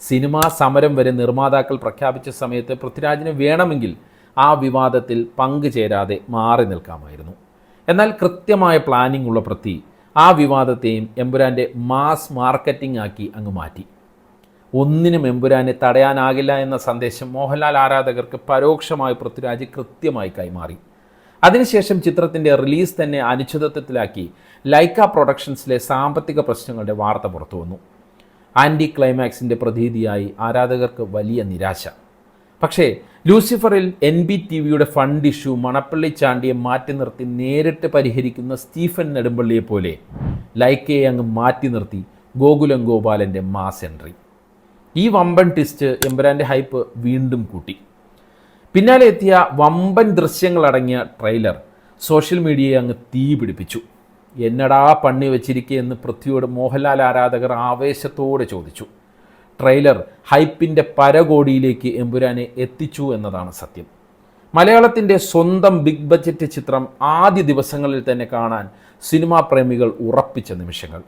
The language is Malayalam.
സിനിമാ സമരം വരെ നിർമ്മാതാക്കൾ പ്രഖ്യാപിച്ച സമയത്ത് പൃഥ്വിരാജിന് വേണമെങ്കിൽ ആ വിവാദത്തിൽ പങ്കുചേരാതെ മാറി നിൽക്കാമായിരുന്നു. എന്നാൽ കൃത്യമായ പ്ലാനിംഗ് ഉള്ള പ്രതി ആ വിവാദത്തെയും എമ്പുരാന്റെ മാസ് മാർക്കറ്റിംഗ് ആക്കി അങ്ങ് മാറ്റി. ഒന്നിനും എമ്പുരാനെ തടയാനാകില്ല എന്ന സന്ദേശം മോഹൻലാൽ ആരാധകർക്ക് പരോക്ഷമായി പൃഥ്വിരാജ് കൃത്യമായി കൈമാറി. അതിനുശേഷം ചിത്രത്തിന്റെ റിലീസ് തന്നെ അനിശ്ചിതത്വത്തിലാക്കി ലൈക്ക പ്രൊഡക്ഷൻസിലെ സാമ്പത്തിക പ്രശ്നങ്ങളുടെ വാർത്ത പുറത്തു വന്നു ആന്റി ക്ലൈമാക്സിന്റെ പ്രതീതിയായി ആരാധകർക്ക് വലിയ നിരാശ. പക്ഷേ ലൂസിഫറിൽ എൻ ബി ടി വിയുടെ ഫണ്ട് ഇഷ്യൂ മണപ്പള്ളി ചാണ്ടിയെ മാറ്റി നിർത്തി നേരിട്ട് പരിഹരിക്കുന്ന സ്റ്റീഫൻ നെടുമ്പള്ളിയെ പോലെ ലൈക്കയെ അങ്ങ് മാറ്റി നിർത്തി ഗോകുലം ഗോപാലന്റെ മാസ് എൻട്രി. ഈ വമ്പൻ ട്വിസ്റ്റ് എമ്പുരാന്റെ ഹൈപ്പ് വീണ്ടും കൂട്ടി. പിന്നാലെ എത്തിയ വമ്പൻ ദൃശ്യങ്ങളടങ്ങിയ ട്രെയിലർ സോഷ്യൽ മീഡിയയെ അങ്ങ് തീ പിടിപ്പിച്ചു എന്നടാ പണി വെച്ചിരിക്കുകയെന്ന് പൃഥ്വിയോട് മോഹൻലാൽ ആരാധകർ ആവേശത്തോടെ ചോദിച്ചു. ട്രെയിലർ ഹൈപ്പിന്റെ പരകോടിയിലേക്ക് എമ്പുരാനെ എത്തിച്ചു എന്നതാണ് സത്യം. മലയാളത്തിന്റെ സ്വന്തം ബിഗ് ബജറ്റ് ചിത്രം ആദ്യ ദിവസങ്ങളിൽ തന്നെ കാണാൻ സിനിമാ പ്രേമികൾ ഉറപ്പിച്ച നിമിഷങ്ങൾ.